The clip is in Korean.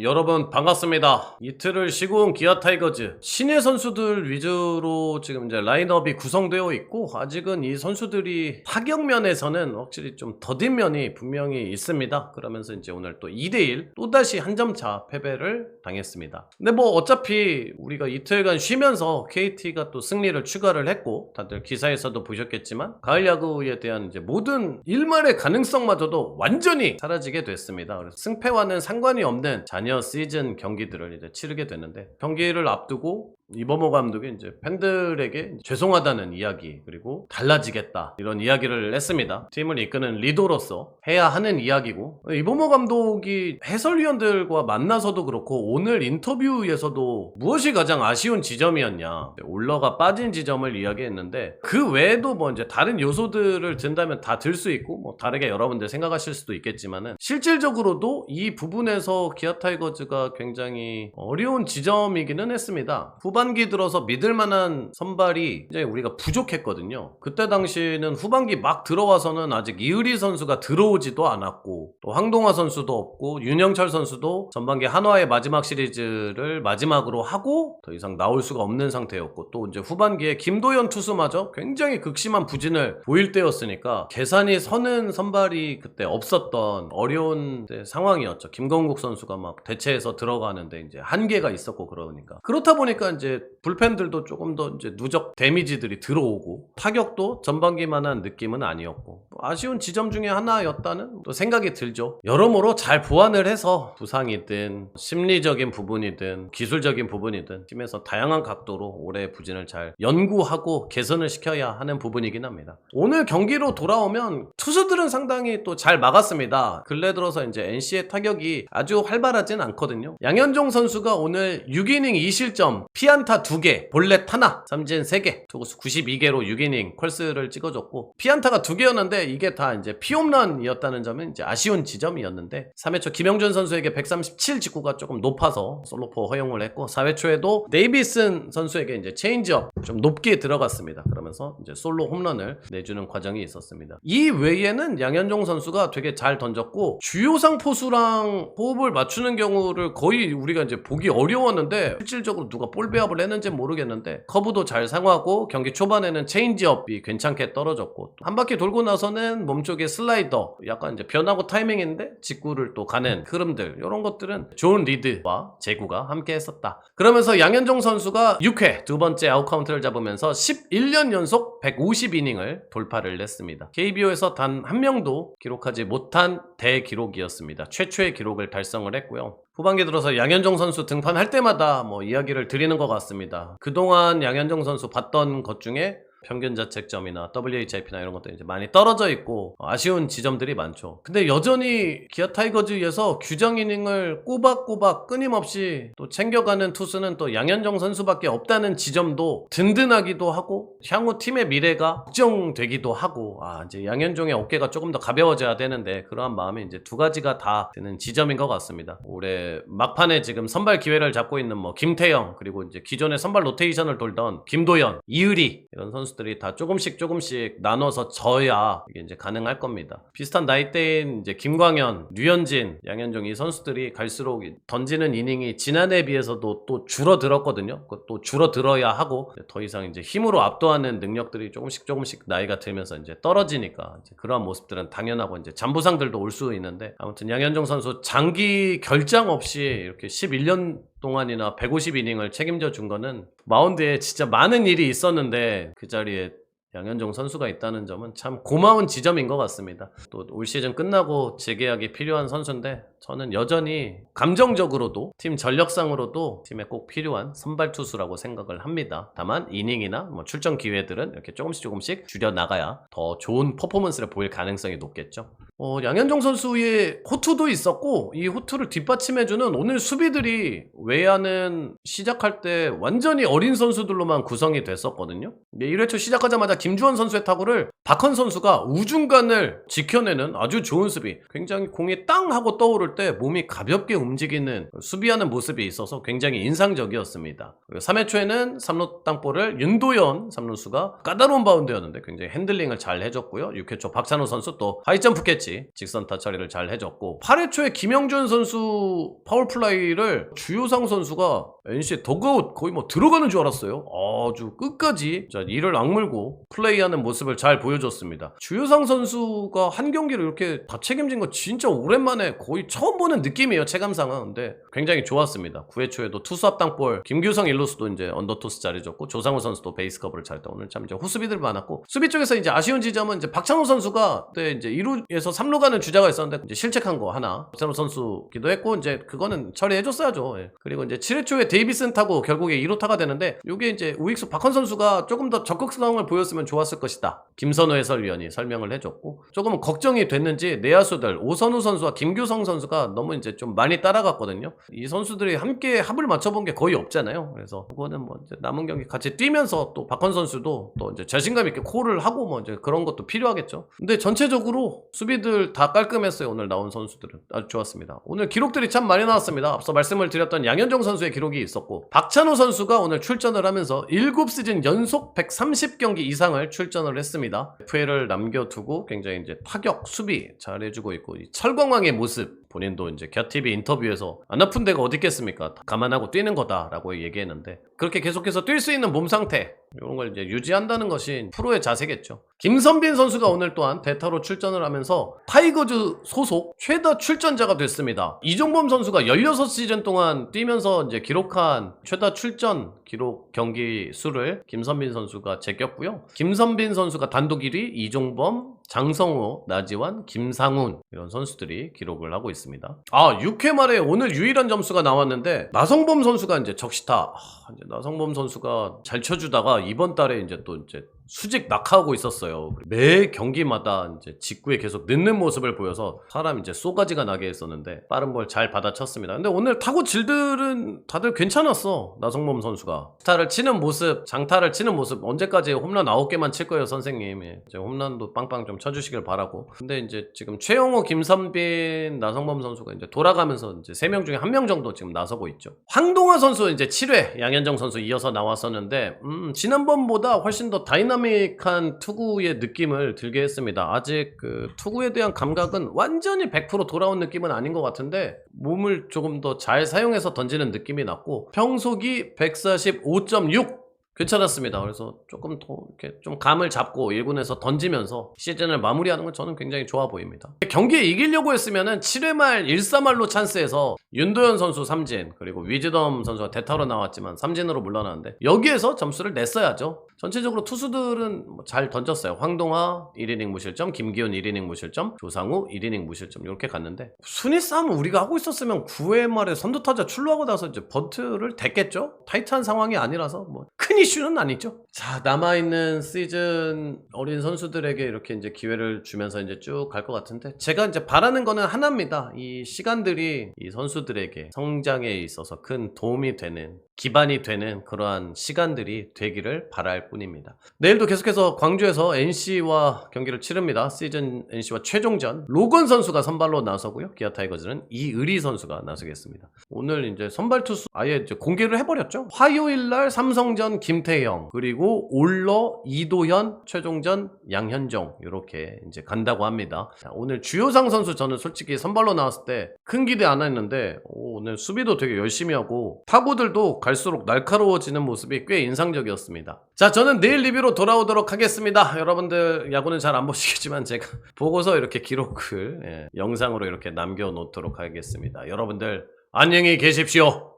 여러분 반갑습니다. 이틀을 쉬고 온 기아 타이거즈 신예 선수들 위주로 지금 이제 라인업이 구성되어 있고 아직은 이 선수들이 타격 면에서는 확실히 좀 더딘 면이 분명히 있습니다. 그러면서 이제 오늘 또 2대1 또다시 한 점 차 패배를 당했습니다. 근데 뭐 어차피 우리가 이틀간 쉬면서 KT가 또 승리를 추가를 했고 다들 기사에서도 보셨겠지만 가을 야구에 대한 이제 모든 일말의 가능성마저도 완전히 사라지게 됐습니다. 그래서 승패와는 상관이 없는 잔여 시즌 경기들을 이제 치르게 되는데 경기를 앞두고 이범호 감독이 이제 팬들에게 죄송하다는 이야기 그리고 달라지겠다 이런 이야기를 했습니다. 팀을 이끄는 리더로서 해야 하는 이야기고 이범호 감독이 해설위원들과 만나서도 그렇고 오늘 인터뷰에서도 무엇이 가장 아쉬운 지점이었냐 올러가 빠진 지점을 이야기했는데 그 외에도 뭐 이제 다른 요소들을 든다면 다 들 수 있고 뭐 다르게 여러분들 생각하실 수도 있겠지만은 실질적으로도 이 부분에서 기아 타이거즈가 굉장히 어려운 지점이기는 했습니다. 후반 기 들어서 믿을 만한 선발이 이제 우리가 부족했거든요. 그때 당시에는 후반기 막 들어와서는 아직 이의리 선수가 들어오지도 않았고 또 황동화 선수도 없고 윤영철 선수도 전반기 한화의 마지막 시리즈를 마지막으로 하고 더 이상 나올 수가 없는 상태였고 또 이제 후반기에 김도현 투수마저 굉장히 극심한 부진을 보일 때였으니까 계산이 서는 선발이 그때 없었던 어려운 때 상황이었죠. 김건국 선수가 막 대체해서 들어가는데 이제 한계가 있었고 그러니까 그렇다 보니까 이제 불펜들도 조금 더 이제 누적 데미지들이 들어오고 타격도 전반기만한 느낌은 아니었고 또 아쉬운 지점 중에 하나였다는 또 생각이 들죠. 여러모로 잘 보완을 해서 부상이든 심리적인 부분이든 기술적인 부분이든 팀에서 다양한 각도로 올해 부진을 잘 연구하고 개선을 시켜야 하는 부분이긴 합니다. 오늘 경기로 돌아오면 투수들은 상당히 또 잘 막았습니다. 근래 들어서 이제 NC의 타격이 아주 활발하진 않거든요. 양현종 선수가 오늘 6이닝 2실점, 피안 타 2개, 볼넷 하나, 삼진 3개, 투구수 92개로 6이닝 콜스를 찍어줬고 피안타가 2개였는데 이게 다 이제 피홈런이었다는 점은 이제 아쉬운 지점이었는데 3회 초 김영준 선수에게 137 직구가 조금 높아서 솔로포 허용을 했고 4회 초에도 데이비슨 선수에게 이제 체인지업 좀 높게 들어갔습니다. 그러면서 이제 솔로 홈런을 내주는 과정이 있었습니다. 이 외에는 양현종 선수가 되게 잘 던졌고 주요상 포수랑 호흡을 맞추는 경우를 거의 우리가 이제 보기 어려웠는데 실질적으로 누가 볼 배 합을 했는지 모르겠는데 커브도 잘 상하고 경기 초반에는 체인지업이 괜찮게 떨어졌고 한 바퀴 돌고 나서는 몸쪽에 슬라이더 약간 이제 변하고 타이밍인데 직구를 또 가는 흐름들 이런 것들은 좋은 리드와 제구가 함께 했었다. 그러면서 양현종 선수가 6회 두 번째 아웃카운트를 잡으면서 11년 연속 150이닝을 돌파를 냈습니다. KBO에서 단 한 명도 기록하지 못한 대기록이었습니다. 최초의 기록을 달성을 했고요. 후반기 들어서 양현종 선수 등판할 때마다 뭐 이야기를 드리는 것 같습니다. 그동안 양현종 선수 봤던 것 중에 평균 자책점이나 WHIP나 이런 것도 이제 많이 떨어져 있고 아쉬운 지점들이 많죠. 근데 여전히 기아 타이거즈에서 규정 이닝을 꼬박꼬박 끊임없이 또 챙겨가는 투수는 또 양현종 선수밖에 없다는 지점도 든든하기도 하고 향후 팀의 미래가 걱정되기도 하고 아 이제 양현종의 어깨가 조금 더 가벼워져야 되는데 그러한 마음이 이제 두 가지가 다 드는 지점인 것 같습니다. 올해 막판에 지금 선발 기회를 잡고 있는 뭐 김태형 그리고 이제 기존에 선발 로테이션을 돌던 김도현, 이의리 이런 선수 들이 다 조금씩 조금씩 나눠서 져야 이게 이제 가능할 겁니다. 비슷한 나이대인 이제 김광현, 류현진, 양현종 이 선수들이 갈수록 던지는 이닝이 지난해에 비해서도 또 줄어들었거든요. 또 줄어들어야 하고 더 이상 이제 힘으로 압도하는 능력들이 조금씩 조금씩 나이가 들면서 이제 떨어지니까 이제 그러한 모습들은 당연하고 이제 잠부상들도 올 수 있는데 아무튼 양현종 선수 장기 결장 없이 이렇게 11년 동안이나 150이닝을 책임져 준 거는 마운드에 진짜 많은 일이 있었는데 그 자리에 양현종 선수가 있다는 점은 참 고마운 지점인 것 같습니다. 또 올 시즌 끝나고 재계약이 필요한 선수인데 저는 여전히 감정적으로도 팀 전력상으로도 팀에 꼭 필요한 선발 투수라고 생각을 합니다. 다만 이닝이나 뭐 출전 기회들은 이렇게 조금씩 조금씩 줄여 나가야 더 좋은 퍼포먼스를 보일 가능성이 높겠죠. 어, 양현종 선수의 호투도 있었고 이 호투를 뒷받침해주는 오늘 수비들이 외야는 시작할 때 완전히 어린 선수들로만 구성이 됐었거든요. 1회 초 시작하자마자 김주원 선수의 타구를 박헌 선수가 우중간을 지켜내는 아주 좋은 수비. 굉장히 공이 땅 하고 떠오를 때 몸이 가볍게 움직이는 수비하는 모습이 있어서 굉장히 인상적이었습니다. 3회 초에는 3루 땅볼을 윤도현 3루수가 까다로운 바운드였는데 굉장히 핸들링을 잘 해줬고요. 6회 초 박찬호 선수 또 하이점프 캐치 직선타 처리를 잘 해줬고 8회 초에 김영준 선수 파울플라이를 주효상 선수가 NC 더그아웃 거의 뭐 들어가는 줄 알았어요. 아주 끝까지 자, 이를 악물고 플레이하는 모습을 잘 보여줬습니다. 주효상 선수가 한 경기를 이렇게 다 책임진 거 진짜 오랜만에 거의 처음 보는 느낌이에요. 체감상은. 근데 굉장히 좋았습니다. 9회 초에도 투수 앞당볼 김규성 일루수도 이제 언더토스 잘해줬고 조상우 선수도 베이스 커브를 잘했다. 오늘 참 이제 후수비들 많았고 수비 쪽에서 이제 아쉬운 지점은 이제 박찬호 선수가 그때 이제 2루에서 3루 가는 주자가 있었는데 이제 실책한 거 하나 박찬호 선수 기도 했고 이제 그거는 처리해줬어야죠. 예. 그리고 이제 7회 초에 데이비슨 타고 결국에 2루 타가 되는데 이게 이제 우익수 박헌 선수가 조금 더 적극성을 보였으면 좋았을 것이다. 김선호 해설위원이 설명을 해줬고 조금 걱정이 됐는지 내야수들 오선우 선수와 김규성 선수가 너무 이제 좀 많이 따라갔거든요. 이 선수들이 함께 합을 맞춰본 게 거의 없잖아요. 그래서 그거는 뭐 이제 남은 경기 같이 뛰면서 또 박헌 선수도 또 이제 자신감 있게 콜을 하고 뭐 이제 그런 것도 필요하겠죠. 근데 전체적으로 수비들 다 깔끔했어요. 오늘 나온 선수들은 아주 좋았습니다. 오늘 기록들이 참 많이 나왔습니다. 앞서 말씀을 드렸던 양현종 선수의 기록이 있었고 박찬호 선수가 오늘 출전을 하면서 7시즌 연속 130경기 이상 을 출전을 했습니다. FA를 남겨두고 굉장히 이제 타격 수비 잘 해주고 있고 이 철광왕의 모습 본인도 이제 곁TV 인터뷰에서 안 아픈 데가 어디 있겠습니까? 다 감안하고 뛰는 거다라고 얘기했는데 그렇게 계속해서 뛸 수 있는 몸 상태 이런 걸 이제 유지한다는 것이 프로의 자세겠죠. 김선빈 선수가 오늘 또한 대타로 출전을 하면서 타이거즈 소속 최다 출전자가 됐습니다. 이종범 선수가 16시즌 동안 뛰면서 이제 기록한 최다 출전 기록 경기 수를 김선빈 선수가 제꼈고요. 김선빈 선수가 단독 1위, 이종범, 장성호, 나지완, 김상훈 이런 선수들이 기록을 하고 있습니다. 아 6회 말에 오늘 유일한 점수가 나왔는데 나성범 선수가 이제 적시타 아, 이제 나성범 선수가 잘 쳐주다가 이번 달에 이제 또 이제 수직 낙하하고 있었어요. 매 경기마다 이제 직구에 계속 늦는 모습을 보여서 사람 이제 쏘가지가 나게 했었는데 빠른 볼 잘 받아쳤습니다. 근데 오늘 타고 질들은 다들 괜찮았어. 나성범 선수가 스타를 치는 모습, 장타를 치는 모습 언제까지 홈런 9개만 칠 거예요, 선생님. 예. 이제 홈런도 빵빵 좀 쳐주시길 바라고. 근데 이제 지금 최영호, 김선빈, 나성범 선수가 이제 돌아가면서 이제 3명 중에 1명 정도 지금 나서고 있죠. 황동화 선수 이제 7회 양현정 선수 이어서 나왔었는데 음, 지난번보다 훨씬 더 다이나믹 한 투구의 느낌을 들게 했습니다. 아직 그 투구에 대한 감각은 완전히 100% 돌아온 느낌은 아닌 것 같은데 몸을 조금 더 잘 사용해서 던지는 느낌이 났고 평속이 145.6 괜찮았습니다. 그래서 조금 더 이렇게 좀 감을 잡고 1군에서 던지면서 시즌을 마무리하는 건 저는 굉장히 좋아 보입니다. 경기에 이기려고 했으면은 7회 말 1-3할로 찬스에서 윤도현 선수 삼진 그리고 위즈덤 선수가 대타로 나왔지만 삼진으로 물러나는데 여기에서 점수를 냈어야죠. 전체적으로 투수들은 뭐잘 던졌어요. 황동화 1이닝 무실점, 김기훈 1이닝 무실점, 조상우 1이닝 무실점 이렇게 갔는데 순위 싸움을 우리가 하고 있었으면 9회 말에 선두타자 출루하고 나서 이제 번트를 댔겠죠? 타이트한 상황이 아니라서 뭐 큰 이슈는 아니죠. 자 남아있는 시즌 어린 선수들에게 이렇게 이제 기회를 주면서 이제 쭉 갈 것 같은데 제가 이제 바라는 거는 하나입니다. 이 시간들이 이 선수들에게 성장에 있어서 큰 도움이 되는 기반이 되는 그러한 시간들이 되기를 바랄 뿐입니다. 내일도 계속해서 광주에서 NC와 경기를 치릅니다. 시즌 NC와 최종전 로건 선수가 선발로 나서고요. 기아 타이거즈는 이의리 선수가 나서겠습니다. 오늘 이제 선발 투수 아예 이제 공개를 해버렸죠. 화요일 날 삼성전 김태형 그리고 올러 이도현 최종전 양현종 이렇게 이제 간다고 합니다. 자, 오늘 주요상 선수 저는 솔직히 선발로 나왔을 때 큰 기대 안 했는데 오, 오늘 수비도 되게 열심히 하고 타구들도 갈수록 날카로워지는 모습이 꽤 인상적이었습니다. 자, 저는 내일 리뷰로 돌아오도록 하겠습니다. 여러분들 야구는 잘 안 보시겠지만 제가 보고서 이렇게 기록을 예, 영상으로 이렇게 남겨놓도록 하겠습니다. 여러분들 안녕히 계십시오.